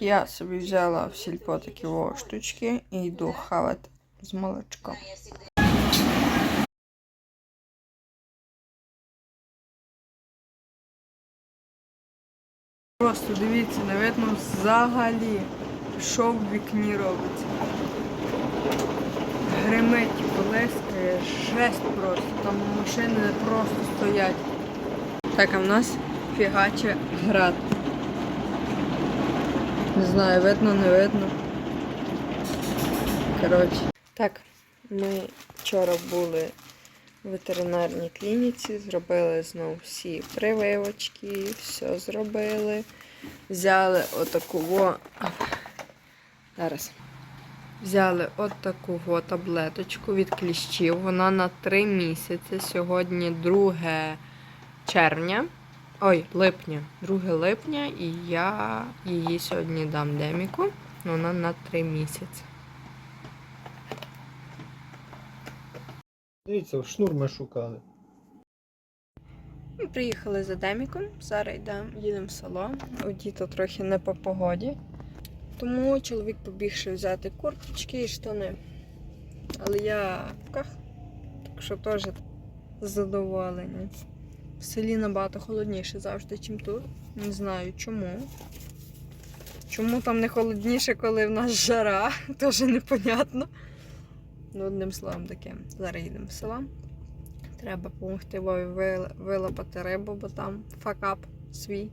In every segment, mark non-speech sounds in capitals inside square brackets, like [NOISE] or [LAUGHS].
Я собі взяла в сільпо такі во штучки і йду хавати з молочком. Просто дивіться, не видно взагалі, що в вікні робиться. Гримить, блискає, жесть просто. Там машини просто стоять. Так, а в нас фігаче град. Не знаю, видно, не видно. Коротше. Так, ми вчора були в ветеринарній клініці, зробили знову всі прививочки, все зробили. Взяли отаку. Зараз. Взяли отаку во таблеточку від кліщів. Вона на 3 місяці. Сьогодні 2 червня. Ой, липня. 2 липня, і я її сьогодні дам Деміку. Вона на 3 місяці. Дивіться, шнур ми шукали. Ми приїхали за Деміком, зараз йдемо, їдемо в село. У діта трохи не по погоді. Тому чоловік побігши взяти курточки і штани. Але я в ках, так що теж задоволені. В селі набагато холодніше завжди, ніж тут. Не знаю чому. Чому там не холодніше, коли в нас жара, [LAUGHS] теж непонятно. Ну, одним словом таке. Зараз їдемо в село. Треба допомогти Вові вил- вилапати рибу, бо там факап свій.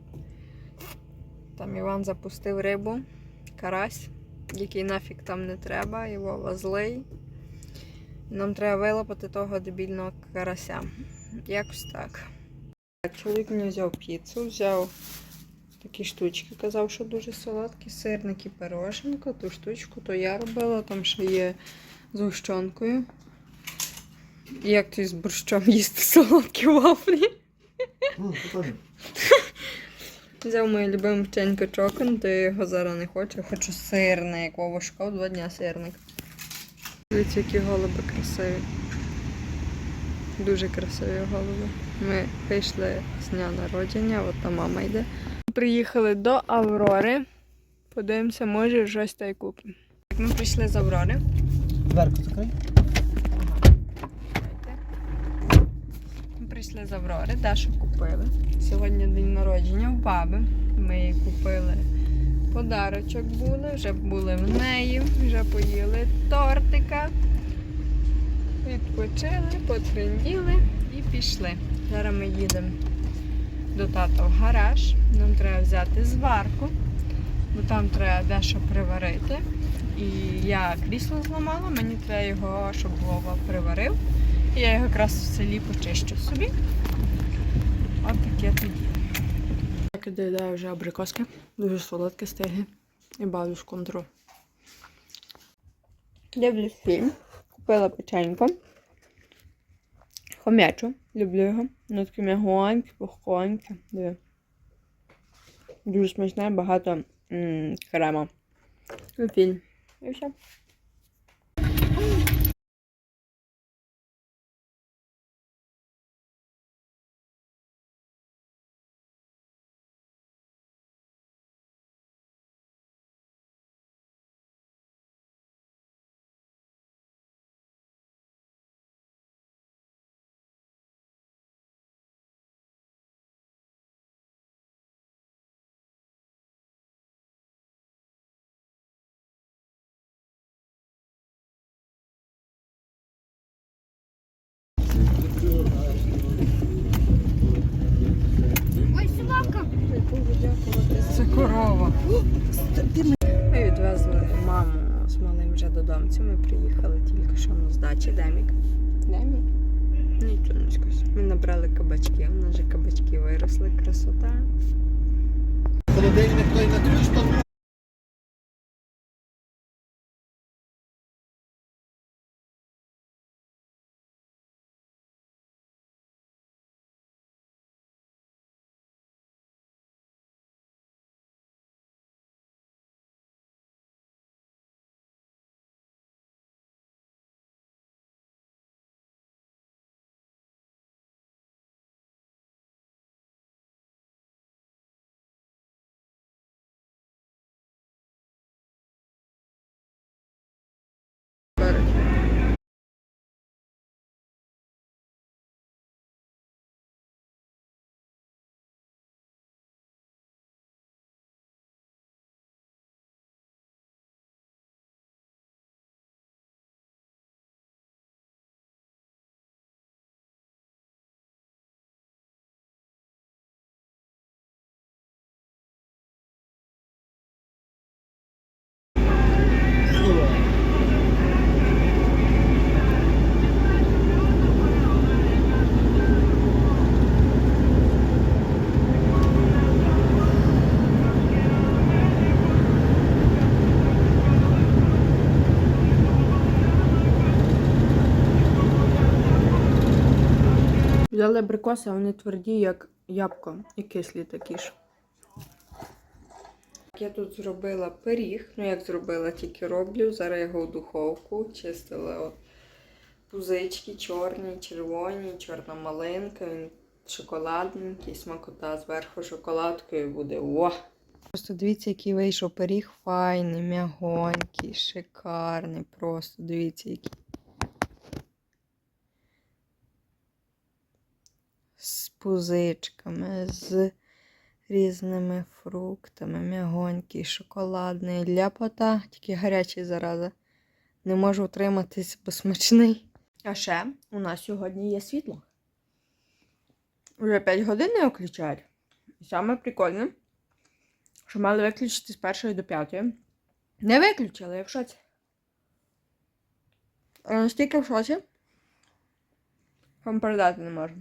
Там Іван запустив рибу, карась, який нафіг там не треба, Вова злий. Нам треба вилапати того дебільного карася. Якось так. Так, чоловік мені взяв піцу, взяв такі штучки, казав, що дуже солодкі, сирники, пироженко, ту штучку, то я робила, там ще є з гущонкою. Як ти з борщом їсти солодкі вафлі? Взяв моє любиме печенько чокон, то я його зараз не хочу. Хочу сирне, як Вова шукав, два дня сирник. Дивіться, які голуби красиві. Дуже красиві голуби. Ми вийшли з дня народження, от там мама йде. Приїхали до Аврори. Подивимося, може щось та й купимо. Ми прийшли з Аврори. Дверку закрий. Ми прийшли з Аврори, Дашу купили. Сьогодні день народження в баби. Ми їй купили подарочок були, вже були в неї, вже поїли тортика, відпочили, потренділи і пішли. Зараз ми їдемо до тата в гараж. Нам треба взяти зварку, бо там треба дещо приварити. І я крісло зламала, мені треба його, щоб Вова приварив. І я його якраз в селі почищу собі. От таке тоді. Так доїдаю вже абрикоски. Дуже солодкі стиги. І бавлю в контру. Дивлюсь фільм. Купила печенько. Хомячу. Люблю його. Воно таке м'ягоньке, пухоньке. Дуже смачне, багато м- крема. І. І все. Здачі. Демік. Демік? Нічого не скажу. Ми набрали кабачки. У нас же кабачки виросли. Красота. Холодильник той на Взяли абрикоси, вони тверді, як ябко, і кислі такі ж. Я тут зробила пиріг. Ну, як зробила, тільки роблю. Зараз його в духовку. Чистила от пузички чорні, червоні, чорна малинка. Він шоколадненький, смакота зверху шоколадкою буде. О! Просто дивіться, який вийшов пиріг файний, м'ягонький, шикарний. Просто дивіться, який. З пузичками, з різними фруктами, м'ягонький, шоколадний, ляпота, тільки гарячий зараза. Не можу утриматись, бо смачний. А ще у нас сьогодні є світло. Вже 5 годин не включають. І саме прикольне, що мали виключити з першої до п'ятої. Не виключили, я в шоці. А настільки в шоці. Вам передати не можу.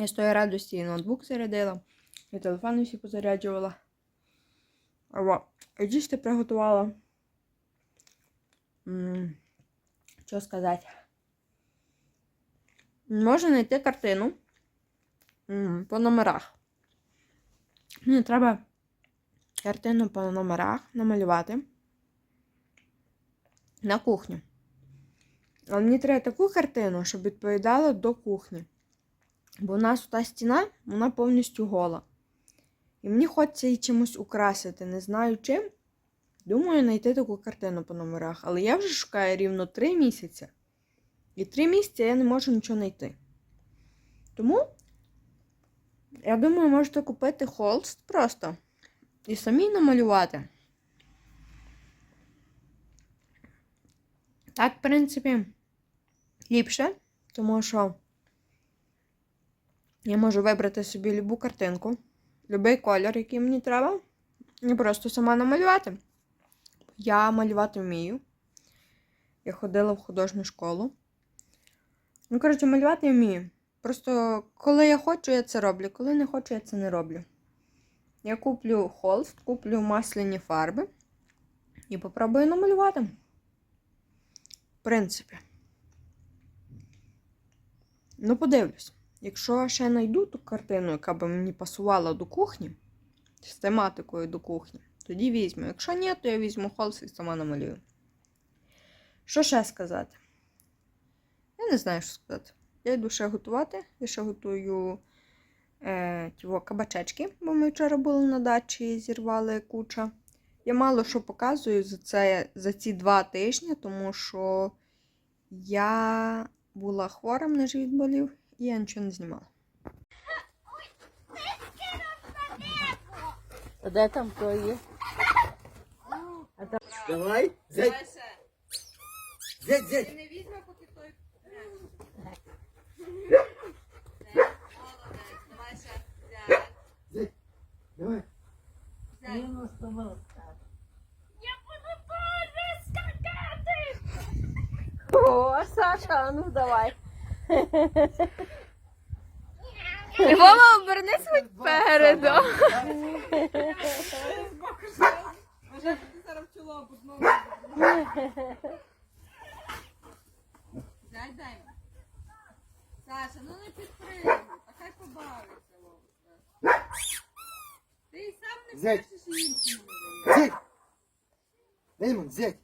Я з тої радості і ноутбук зарядила, і телефони всі позаряджувала. Ава, і їсти приготувала. М, Що сказати? Можна знайти картину м, по номерах. Мені треба картину по номерах намалювати на кухню. Але мені треба таку картину, щоб відповідала до кухні. Бо у нас та стіна, вона повністю гола. І мені хочеться її чимось украсити, не знаю чим. Думаю, знайти таку картину по номерах. Але я вже шукаю рівно 3 місяці. І 3 місяці я не можу нічого знайти. Тому, я думаю, можете купити холст просто і самі намалювати. Так, в принципі, ліпше, тому що. Я можу вибрати собі любу картинку, будь-який колір, який мені треба, і просто сама намалювати. Я малювати вмію. Я ходила в художню школу. Ну, коротше, малювати я вмію. Просто коли я хочу, я це роблю. Коли не хочу, я це не роблю. Я куплю холст, куплю масляні фарби і попробую намалювати. В принципі. Ну, подивлюсь. Якщо ще знайду ту картину, яка би мені пасувала до кухні, з тематикою до кухні, тоді візьму. Якщо ні, то я візьму холст і сама намалюю. Що ще сказати? Я не знаю, що сказати. Я йду ще готувати. Я ще готую е, тіво, кабачечки, бо ми вчора були на дачі і зірвали куча. Я мало що показую за, це, за ці два тижні, тому що я була хвора, мене живіт болів, і я нічого не знімала. А де там то є? Давай, зять, зять, зять. Не візьме, поки той. Давай. Мінус тому. О, Саша, ну давай. Вова, обернись хоч переду. Дай, дай. Саша, ну не підпригуй, а хай побавиться Вовка. Ти сам не Зять. хочеш іншому. Зять. Ему, зять.